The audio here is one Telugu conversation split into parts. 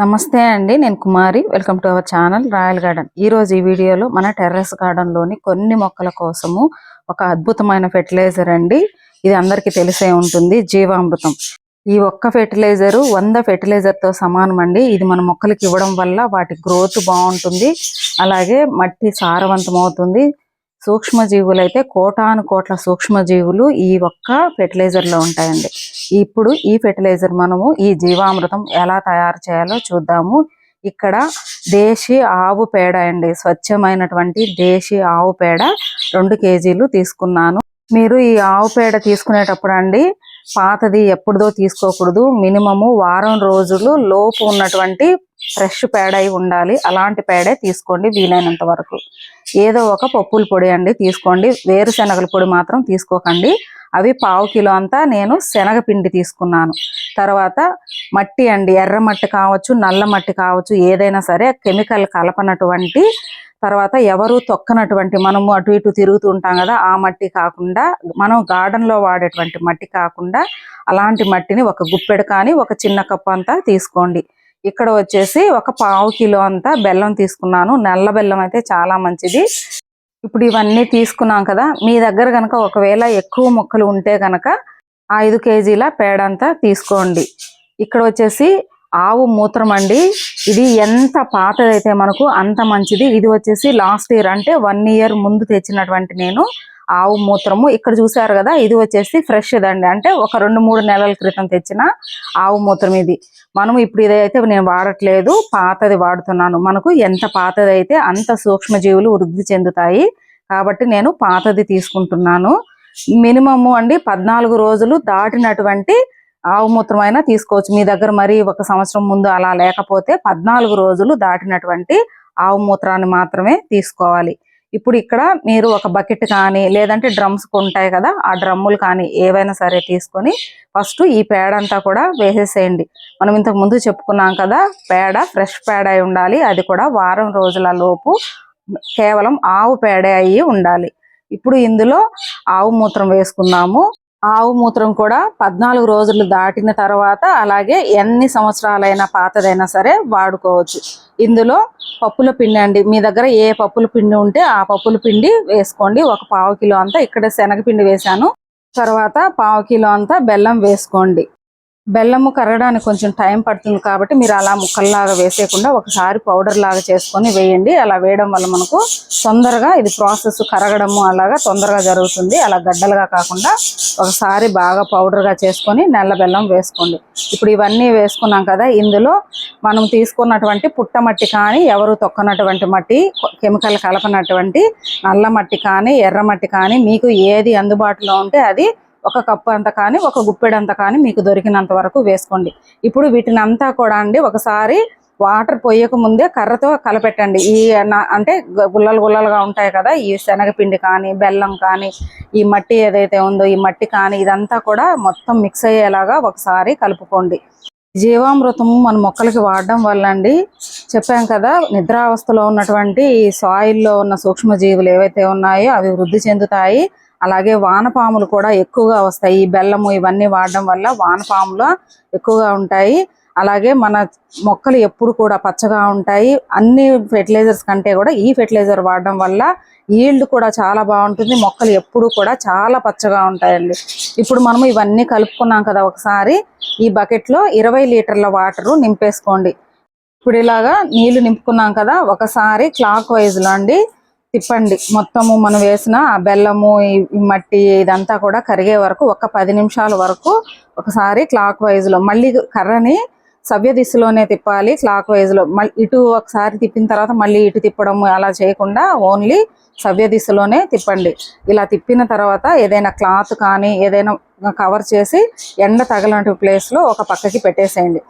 నమస్తే అండి నేను Kumari. Welcome to our channel royal garden ఈ రోజు ఈ వీడియోలో మన టెర్రస్ గార్డెన్లోని కొన్ని మొక్కల కోసము ఒక అద్భుతమైన ఫెర్టిలైజర్ అండి. ఇది అందరికీ తెలిసే ఉంటుంది జీవామృతం. ఈ ఒక్క ఫెర్టిలైజర్ వంద ఫెర్టిలైజర్తో సమానం అండి. ఇది మన మొక్కలకి ఇవ్వడం వల్ల వాటి గ్రోత్ బాగుంటుంది. అలాగే మట్టి సారవంతం అవుతుంది సూక్ష్మజీవులు అయితే కోటాను కోట్ల సూక్ష్మజీవులు ఈ ఒక్క ఫెర్టిలైజర్లో ఉంటాయండి. ఇప్పుడు ఈ ఫెర్టిలైజర్ మనము ఈ జీవామృతం ఎలా తయారు చేయాలో చూద్దాము. ఇక్కడ దేశీ ఆవు పేడ అండి. స్వచ్ఛమైనటువంటి దేశీ ఆవు పేడ రెండు కేజీలు తీసుకున్నాను. మీరు ఈ ఆవు పేడ తీసుకునేటప్పుడు అండి పాతది ఎప్పుడుదో తీసుకోకూడదు. మినిమము వారం రోజులు లోపు ఉన్నటువంటి ఫ్రెష్ పేడ అయి ఉండాలి. అలాంటి పేడే తీసుకోండి వీలైనంత వరకు. ఏదో ఒక పప్పుల పొడి అండి తీసుకోండి. వేరుశనగల పొడి మాత్రం తీసుకోకండి. అవి పావు కిలో అంతా నేను శనగపిండి తీసుకున్నాను. తర్వాత మట్టి అండి ఎర్ర మట్టి కావచ్చు నల్ల మట్టి కావచ్చు ఏదైనా సరే కెమికల్ కలపనటువంటి తర్వాత ఎవరు తొక్కనటువంటి మనము అటు ఇటు తిరుగుతూ ఉంటాం కదా ఆ మట్టి కాకుండా మనం గార్డెన్లో వాడేటువంటి మట్టి కాకుండా అలాంటి మట్టిని ఒక గుప్పెడు కానీ ఒక చిన్న కప్పు అంతా తీసుకోండి. ఇక్కడ వచ్చేసి ఒక పావు కిలో అంతా బెల్లం తీసుకున్నాను. నల్ల బెల్లం అయితే చాలా మంచిది. ఇప్పుడు ఇవన్నీ తీసుకున్నాం కదా మీ దగ్గర కనుక ఒకవేళ ఎక్కువ మొక్కలు ఉంటే కనుక ఐదు కేజీల పేడ అంతా తీసుకోండి. ఇక్కడ వచ్చేసి ఆవు మూత్రం అండి. ఇది ఎంత పాతదైతే మనకు అంత మంచిది. ఇది వచ్చేసి లాస్ట్ ఇయర్ అంటే వన్ ఇయర్ ముందు తెచ్చినటువంటి నేను. ఆవు మూత్రము. ఇక్కడ చూసారు కదా ఇది వచ్చేసి ఫ్రెష్ దండి. అంటే ఒక రెండు మూడు నెలల క్రితం తెచ్చిన ఆవు మూత్రం ఇది. మనం ఇప్పుడు ఇదైతే నేను వాడట్లేదు పాతది వాడుతున్నాను. మనకు ఎంత పాతది అయితే అంత సూక్ష్మజీవులు వృద్ధి చెందుతాయి. కాబట్టి నేను పాతది తీసుకుంటున్నాను. మినిమము అండి పద్నాలుగు రోజులు దాటినటువంటి ఆవు మూత్రం అయినా తీసుకోవచ్చు. మీ దగ్గర మరి ఒక సంవత్సరం ముందు అలా లేకపోతే పద్నాలుగు రోజులు దాటినటువంటి ఆవు మూత్రాన్ని మాత్రమే తీసుకోవాలి. ఇప్పుడు ఇక్కడ మీరు ఒక బకెట్ కానీ లేదంటే డ్రమ్స్ ఉంటాయి కదా ఆ డ్రమ్ములు కానీ ఏవైనా సరే తీసుకొని ఫస్ట్ ఈ పేడ అంతా కూడా వేసేసేయండి. మనం ఇంతకు ముందు చెప్పుకున్నాం కదా పేడ ఫ్రెష్ పేడ అయి ఉండాలి. అది కూడా వారం రోజుల లోపు కేవలం ఆవు పేడ అయ్యి ఉండాలి. ఇప్పుడు ఇందులో ఆవు మూత్రం వేసుకున్నాము ఆవు మూత్రం కూడా పద్నాలుగు రోజులు దాటిన తర్వాత అలాగే ఎన్ని సంవత్సరాలైనా పాతదైనా సరే వాడుకోవచ్చు. ఇందులో పప్పుల పిండి అండి. మీ దగ్గర ఏ పప్పుల పిండి ఉంటే ఆ పప్పుల పిండి వేసుకోండి. ఒక పావు కిలో అంతా ఇక్కడ శనగపిండి వేశాను. తర్వాత పావు కిలో అంతా బెల్లం వేసుకోండి. బెల్లము కరగడానికి కొంచెం టైం పడుతుంది కాబట్టి మీరు అలా ముక్కల్లాగా వేసేయకుండా ఒకసారి పౌడర్ లాగా చేసుకొని వేయండి. అలా వేయడం వల్ల మనకు తొందరగా ఇది ప్రాసెస్ కరగడము అలాగా తొందరగా జరుగుతుంది. అలా గడ్డలుగా కాకుండా ఒకసారి బాగా పౌడర్గా చేసుకొని నల్ల బెల్లం వేసుకోండి. ఇప్పుడు ఇవన్నీ వేసుకున్నాం కదా ఇందులో మనం తీసుకున్నటువంటి పుట్టమట్టి కానీ ఎవరు తొక్కనటువంటి మట్టి కెమికల్ కలపనటువంటి నల్ల మట్టి కానీ ఎర్ర మట్టి కానీ మీకు ఏది అందుబాటులో ఉంటే అది ఒక కప్పు అంత కానీ ఒక గుప్పెడంత కానీ మీకు దొరికినంత వరకు వేసుకోండి. ఇప్పుడు వీటిని అంతా కూడా అండి ఒకసారి వాటర్ పొయ్యక ముందే కర్రతో కలపెట్టండి. ఈ అంటే గుల్లలు గుల్లలుగా ఉంటాయి కదా ఈ శనగపిండి కానీ బెల్లం కానీ ఈ మట్టి ఏదైతే ఉందో ఈ మట్టి కానీ ఇదంతా కూడా మొత్తం మిక్స్ అయ్యేలాగా ఒకసారి కలుపుకోండి. జీవామృతము మన మొక్కలకి వాడడం వల్ల అండి చెప్పాం కదా నిద్రావస్థలో ఉన్నటువంటి ఈ సాయిల్లో ఉన్న సూక్ష్మజీవులు ఏవైతే ఉన్నాయో అవి వృద్ధి చెందుతాయి. అలాగే వానపాములు కూడా ఎక్కువగా వస్తాయి. ఈ బెల్లము ఇవన్నీ వాడడం వల్ల వానపాములు ఎక్కువగా ఉంటాయి. అలాగే మన మొక్కలు ఎప్పుడు కూడా పచ్చగా ఉంటాయి. అన్ని ఫెర్టిలైజర్స్ కంటే కూడా ఈ ఫెర్టిలైజర్ వాడడం వల్ల ఈల్డ్ కూడా చాలా బాగుంటుంది. మొక్కలు ఎప్పుడు కూడా చాలా పచ్చగా ఉంటాయండి. ఇప్పుడు మనము ఇవన్నీ కలుపుకున్నాం కదా ఒకసారి. ఈ బకెట్లో ఇరవై లీటర్ల వాటర్ నింపేసుకోండి. ఇప్పుడు ఇలాగా నీళ్ళు నింపుకున్నాం కదా ఒకసారి క్లాక్ వైజ్లో అండి. తిప్పండి. మొత్తము మనం వేసిన ఆ బెల్లము ఈ మట్టి ఇదంతా కూడా కరిగే వరకు ఒక పది నిమిషాల వరకు ఒకసారి క్లాక్ వైజ్లో మళ్ళీ కర్రని సవ్య దిశలోనే తిప్పాలి క్లాక్ వైజ్లో మళ్ళీ ఇటు ఒకసారి తిప్పిన తర్వాత మళ్ళీ ఇటు తిప్పడం అలా చేయకుండా ఓన్లీ సవ్య దిశలోనే తిప్పండి. ఇలా తిప్పిన తర్వాత ఏదైనా క్లాత్ కానీ ఏదైనా కవర్ చేసి ఎండ తగలంటి ప్లేస్లో ఒక పక్కకి పెట్టేసేయండి.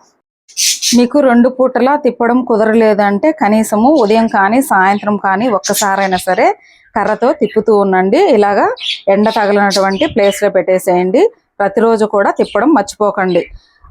మీకు రెండు పూటలా తిప్పడం కుదరలేదంటే కనీసము ఉదయం కానీ సాయంత్రం కానీ ఒక్కసారైనా సరే కర్రతో తిప్పుతూ ఉండండి. ఇలాగా ఎండ తగలనటువంటి ప్లేస్లో పెట్టేసేయండి. ప్రతిరోజు కూడా తిప్పడం మర్చిపోకండి.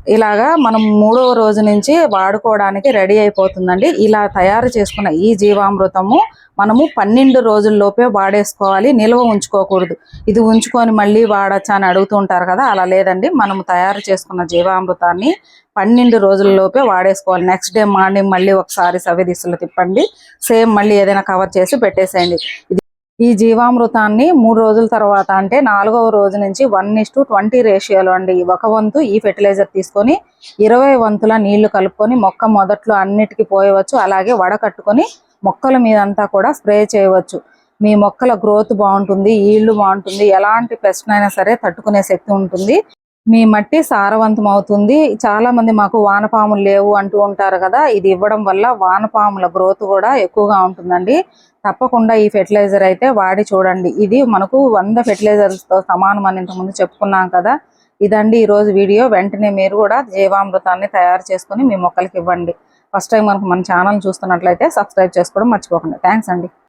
ఇలాగా మనం మూడవ రోజు నుంచి వాడుకోవడానికి రెడీ అయిపోతుందండి. ఇలా తయారు చేసుకున్న ఈ జీవామృతము మనము పన్నెండు రోజుల్లోపే వాడేసుకోవాలి. నిల్వ ఉంచుకోకూడదు. ఇది ఉంచుకొని మళ్ళీ వాడచ్చా అని అడుగుతుంటారు కదా అలా లేదండి. మనము తయారు చేసుకున్న జీవామృతాన్ని పన్నెండు రోజుల్లోపే వాడేసుకోవాలి. నెక్స్ట్ డే మార్నింగ్ మళ్ళీ ఒకసారి సవిదిశలు తిప్పండి. సేమ్ మళ్ళీ ఏదైనా కవర్ చేసి పెట్టేసేయండి. ఇది ఈ జీవామృతాన్ని మూడు రోజుల తర్వాత అంటే నాలుగవ రోజు నుంచి వన్ ఇస్ టు ట్వంటీ రేషియోలో అండి. ఒక వంతు ఈ ఫెర్టిలైజర్ తీసుకొని ఇరవై వంతుల నీళ్ళు కలుపుకొని మొక్క మొదట్లో అన్నిటికీ పోయవచ్చు. అలాగే వడకట్టుకొని మొక్కల మీదంతా కూడా స్ప్రే చేయవచ్చు. మీ మొక్కల గ్రోత్ బాగుంటుంది ఈల్డ్ బాగుంటుంది ఎలాంటి పెస్ట్ అయినా సరే తట్టుకునే శక్తి ఉంటుంది. మీ మట్టి సారవంతం అవుతుంది చాలా మంది మాకు వానపాములు లేవు అంటూ ఉంటారు కదా ఇది ఇవ్వడం వల్ల వానపాముల గ్రోత్ కూడా ఎక్కువగా ఉంటుందండి. తప్పకుండా ఈ ఫెర్టిలైజర్ అయితే వాడి చూడండి. ఇది మనకు వంద ఫెర్టిలైజర్స్తో సమానం అని ఇంతకుముందు చెప్పుకున్నాం కదా. ఇదండి ఈ రోజు వీడియో. వెంటనే మీరు కూడా జీవామృతాన్ని తయారు చేసుకుని మీ మొక్కలకి ఇవ్వండి. ఫస్ట్ టైం మనకు మన ఛానల్ చూస్తున్నట్లయితే సబ్స్క్రైబ్ చేసుకోవడం మర్చిపోకండి. థ్యాంక్స్ అండి.